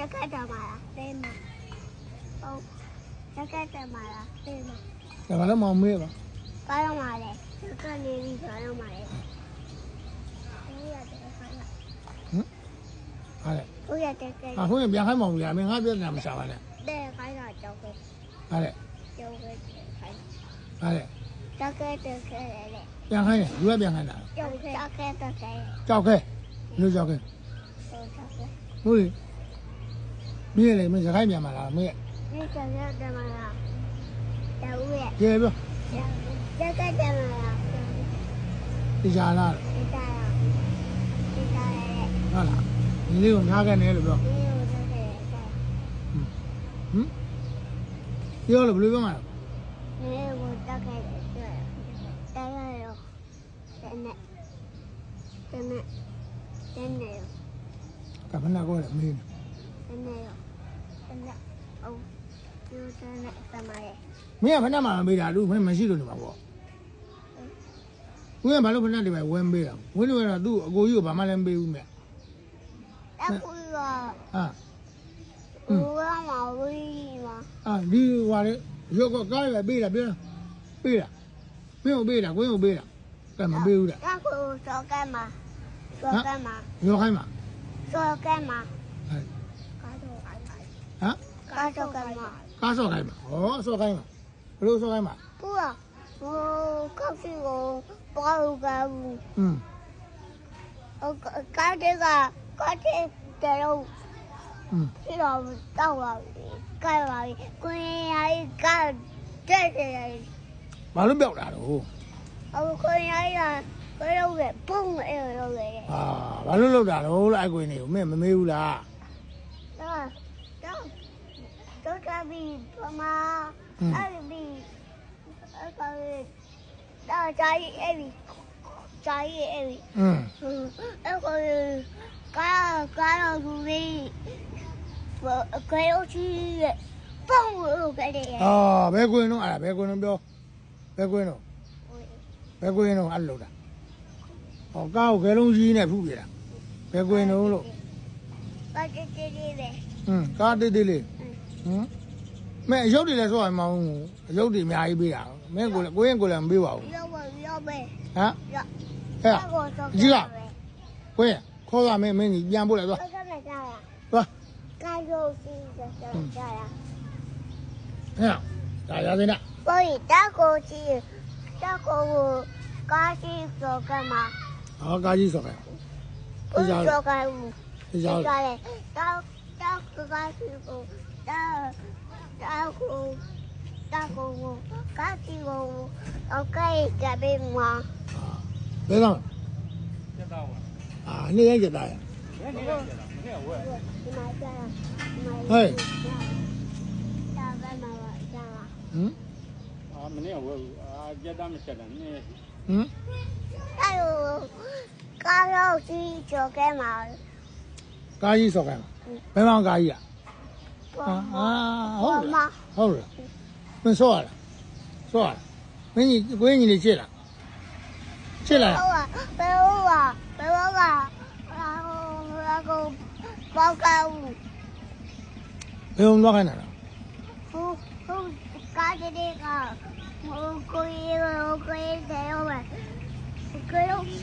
ရက်ကတမာလားသိမဟုတ်ရက်ကတမာလားသိမဒါကလည်းမောင်မေးပါပါတော့မှာလေရက်ကနေပြီးပါတော့မှာလေဟုတ်တယ်ဟုတ်ရတယ်ကဲအခုပြန်ခိုင်းမအောင်လားမင်းငါပြဿနာမရှာပါနဲ့တဲ့ခိုင်းတာကြောက်ခဲ့ဟုတ်တယ်ကြောက်ခဲ့ခိုင်းဟုတ်တယ်ကြောက်ခဲ့တဲ့ခဲလေပြန်ခိုင်းတယ်ယူရပြန်ခိုင်းတာကြောက်ခဲ့ကြောက်ခဲ့တဲ့ခဲကြောက်ခဲ့လူကြောက်ခဲ့ဟုတ်ကြောက်ခဲ့ဟုတ် မင်းလေမင်းစခိုင်းပြန်မလားမင်း 你这个怎么了？小五爷， ကျေပြော 这个怎么了？ တရားလား 知道了，知道了。 ဟုတ်လားဒီလေးကိုထားခဲ့နေလို့ပြော 没有这个人在， ဟမ်ပြောလို့ဘယ်လိုပြောမှာလဲ 没有我这个人在，这个有，真的，真的，真的有， ကမနာကောလေမင်း နည်းရောနည်းအောင်ကျိုးတဲ့နဲ့သမားရဲ့မင်းကဖဏမှမမေးတာလူမင်းမရှိလို့နေမှာပေါ့ဦးကဘာလို့ဖဏတွေပဲဝဲမေးတာဝင်းလို့ရတာသူ့အကိုကြီးကိုဘာမှလည်းမပေးဘူးမြတ်အခုရောဟာဦးကမဝီးမှာအာဒီဟွာလေရုပ်ကကားလည်းပေးတာပေးတာပေးတာမင်းကိုပေးတာကိုင်းကိုပေးတာကဲမပေးဘူးလားအခုစောကဲမှာစောကဲမှာရောခိုင်းမှာစောကဲမှာဟုတ် ဟမ်ကားတော့ကမ်းမှာကားစော့ခိုင်းမှာဟောစော့ခိုင်းမှာဘလို့စော့ခိုင်းမှာကိုကဟိုကောက်ဖီကိုပေါက်ကားဘူးอืมကားတဲ့ကကားတဲ့တဲ့တော့อืมပြီးတော့တောက်ပါပြီကဲပါပြီကိုရင်ရည်ကတဲ့တယ်ဘာလို့ပြောက်တာတော့အခုကိုရင်ရည်ကဘယ်လိုလဲပုံအဲ့လိုလဲဟာဘာလို့လောက်တာတော့အဲ့ကွင်းနေကိုမင်းမမေးဘူးလားဟာ ဒေါက်တာဘီပမာအဲ့ဒီအဲ့ကောင်တာဂျာကြီးအဲ့ဒီဂျာကြီးအဲ့ဒီအဲ့ကောင်ကာကာကူလေးကဲအိုချီရဲ့ပုံလို့ကလေးအာဘယ်ကွင်းတော့အဲ့ဒါဘယ်ကွင်းတော့ပြောဘယ်ကွင်းတော့ဘယ်ကွင်းတော့အဲ့လိုလားဟောကားကိုခဲလုံးကြီးနဲ့ဖူးပြတာဘယ်ကွင်းတော့လို့ကားတေးသေးလေးပဲဟွန်းကားတေးသေးလေး ဟမ်မဲအယုတ်တွေလည်းဆော့ရမအောင်အယုတ်တွေအများကြီးပေးတာမင်းကိုလည်းကိုရင်ကိုလည်းမပေးပါဘူး 要我要呗， ဟမ် 要。 ဟဲ့ 那我说 ကြီးကကိုရင်ခေါ်ရမင်းမင်းကြီးပြန်ပို့လိုက်သွား 我上哪下呀？ သွား 干肉是的上下呀。 ဟဲ့ဒါရသေးလား 所以大锅鸡，大锅我干是说干嘛？ ဟောကားကြီးဆော့ခိုင်း 不是说干物。 ဒီကြော 干嘞，大大锅干是说 တာတာကိုတာကိုကာတီကိုโอเคကြပေးမှာဘယ်ကောင်ကျတာဝါအာနေ့ရက်ကျတာရနေ့ရက်ကျတာမနေ့ကဝဲဒီမှာကျတာဟဲ့တာဘယ်မှာကျတာဟမ်အာမနေ့ကဝဲအာကျတာမချက်တာနေ့ဟမ်အဲ့ကားရောက်ကြီးကျော်ခဲ့မှာကားကြီးဆော်ခဲ့မှာဘယ်မှာကားကြီးอ่ะ 啊啊好了好了那说完了说完了闺女闺女你进来进来啊给我给我给我然后然后包开我给我们开哪了我我感觉那个我可以我可以给我我可以吃